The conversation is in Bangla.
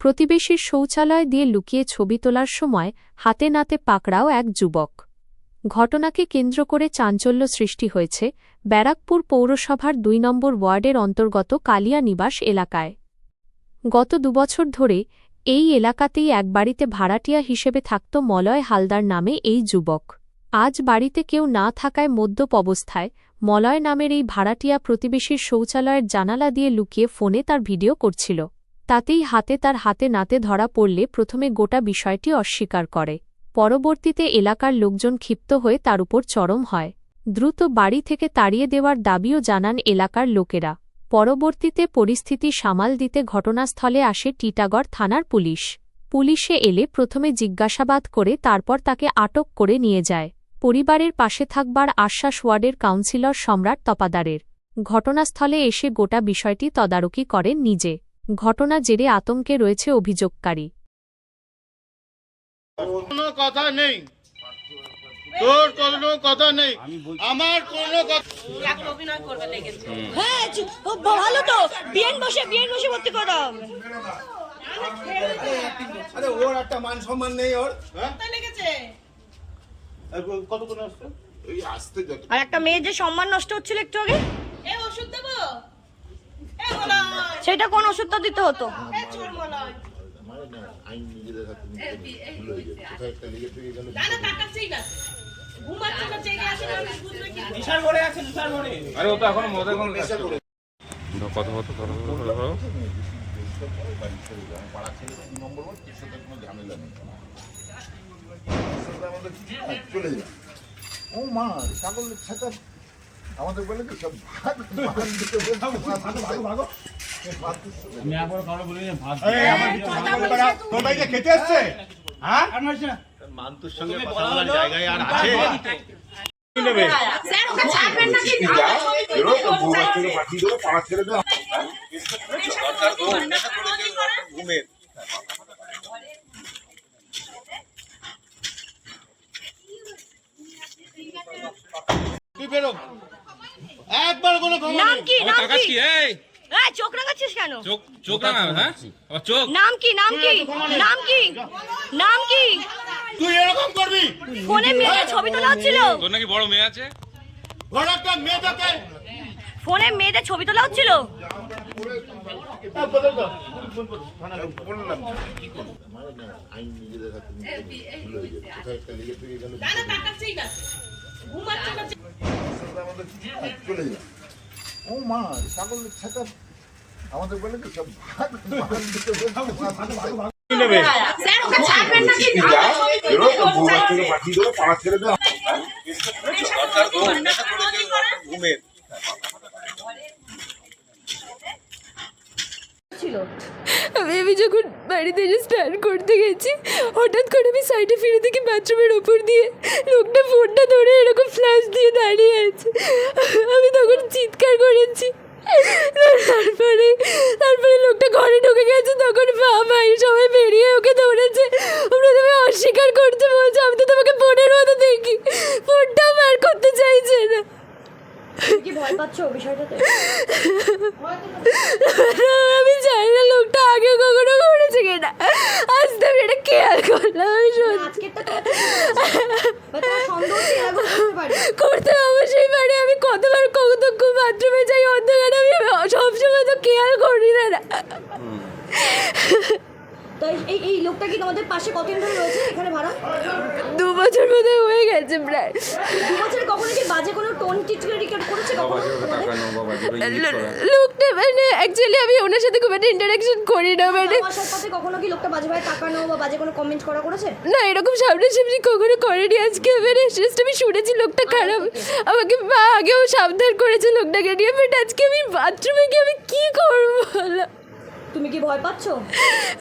প্রতিবেশীর শৌচালয় দিয়ে লুকিয়ে ছবি তোলার সময় হাতে নাতে পাকড়াও এক যুবক। ঘটনাকে কেন্দ্র করে চাঞ্চল্য সৃষ্টি হয়েছে ব্যারাকপুর পৌরসভার দুই নম্বর ওয়ার্ডের অন্তর্গত কালিয়া নিবাস এলাকায়। গত দুবছর ধরে এই এলাকাতেই এক বাড়িতে ভাড়াটিয়া হিসেবে থাকত মলয় হালদার নামে এই যুবক। আজ বাড়িতে কেউ না থাকায় মদ্যপ অবস্থায় মলয় নামের এই ভাড়াটিয়া প্রতিবেশীর শৌচালয়ের জানালা দিয়ে লুকিয়ে ফোনে তার ভিডিও করছিল। তাতেই হাতে তার হাতে নাতে ধরা পড়লে প্রথমে গোটা বিষয়টি অস্বীকার করে। পরবর্তীতে এলাকার লোকজন ক্ষিপ্ত হয়ে তার উপর চরম হয়। দ্রুত বাড়ি থেকে তাড়িয়ে দেওয়ার দাবিও জানান এলাকার লোকেরা। পরবর্তীতে পরিস্থিতি সামাল দিতে ঘটনাস্থলে আসে টিটাগড় থানার পুলিশ। পুলিশে এলে প্রথমে জিজ্ঞাসাবাদ করে তারপর তাকে আটক করে নিয়ে যায়। পরিবারের পাশে থাকবার আশ্বাস ওয়ার্ডের কাউন্সিলর সম্রাট তপাদারের। ঘটনাস্থলে এসে গোটা বিষয়টি তদারকি করেন নিজে। ঘটনা জেরে আতঙ্কে রয়েছে অভিযোগকারী। কোনো কথা নেই। তোর কোনো কথা নেই। আমার কোনো কথা হ্যাঁ ভালো তো। বিএন বসে বিএন বসে ভর্তি করা আরে ওর একটা মান সম্মান নেই ওর। হ্যাঁ? আর আসছে? একটা মেয়ের যে সম্মান নষ্ট হচ্ছিল একটু আগে। এ ওষুধ দেবো? সেটা কোন ওষুধটা দিতে হতো? আরে ও তো এখনও মদের কোনো কথা কথা ধরো ধরো ধরো ও মা ছাগল ছাতা আমাদের বলে কি সব ভাগ ভাগ দিতে বলছে, ভাগো, ভাগো, ভাগো। এ ভাগ দিচ্ছে। তোর বাড়িতে খেতে আসছে হ্যাঁ? মান্তুর সঙ্গে কথা বলার জায়গায় আর আছে? নেবে? স্যার ওকে ছাড়বেন না কি যা, বেরো, তোর বউ বাচ্চাকে পাঠিয়ে দেবো, পাড়া ছেড়ে দাও ঘুমের তুই বেরো। একবার কোনো ক্ষমা নাম কি? নাম কাকাস কি? এই। এই চোখ রাখাচ্ছিস কেন? চোখ চোখ রাঙা হ্যাঁ? আবার চোখ। নাম কি? নাম কি? নাম কি? নাম কি? তুই এরকম করবি? ফোনে মেয়েদের ছবি তোলা হচ্ছিল। তোর নাকি বড় মেয়ে আছে? ঘর একটা মেয়েটাকে ফোনে মেয়েদের ছবি তোলা হচ্ছিল? হয়ে থেকে ঘুমাচ্ছে আমাদের চলে ও মা ছাগলের ছাতা আমাদের বলে কি সব ভাগ ভাগ দিতে বলছে, ভাগো, ভাগো, ভাগো। নেবে স্যার ওকে ছাড়বেন না কি যা, বেরো, তোর বউ বাচ্চাকে পাঠিয়ে দেবো, পাড়া ছেড়ে দাও ঘুমের আমি আমি যখন বাড়িতে এসে স্নান করতে গেছি, হঠাৎ করে আমি সাইডে ফিরে দেখি বাথরুমের ওপর দিয়ে লোকটা ফোনটা ধরে এরকম ফ্ল্যাশ দিয়ে দাঁড়িয়ে আছে। আমি তখন চিৎকার করেছি। তারপরে তারপরে লোকটা ঘরে ঢুকে গেছে, তখন বাবা ভাই সবাই বেরিয়ে ওকে দৌড়েছে প্রথমে অস্বীকার করতে বলছে আমি তো তোমাকে ফোনের মতো দেখি ফোনটাও বার করতে চাইছে না কি ভয় পাচ্ছ বিষয়টাতে? আমি জানি না লোকটা আগে কখনো করেছে কিনা। আজ তো আমি এটা খেয়াল করলাম আমি সত্যি। করতে অবশ্যই পারি আমি কতবার কতক্ষ বাথরুমে যাই অন্ধকারে আমি সবসময় তো খেয়াল করি না এই- এই লোকটা কি তোমাদের পাশে কতদিন ধরে রয়েছে এখানে ভাড়া? দু বছর বোধ হয়ে প্রায় দু বছরে কখনো কি বাজে কোনো টোন টিটকার করেছে কখনো লোকটা মানে অ্যাকচুয়ালি আমি ওনার সাথে খুব একটা ইন্টারাকশন করি না মানে আসার পথে কখনো কি লোকটা বাজে তাকানো বা বাজে কোনো কমেন্ট করা করেছে? না এরকম সামনাসামনি কখনো করেনি আজকে মানে জাস্ট আমি শুনেছি লোকটা খারাপ। আমাকে মা আগেও সাবধান করেছে লোকটাকে নিয়ে বাট আজকে আমি বাথরুমে গিয়ে আমি কি করব তুমি কি ভয় পাচ্ছো?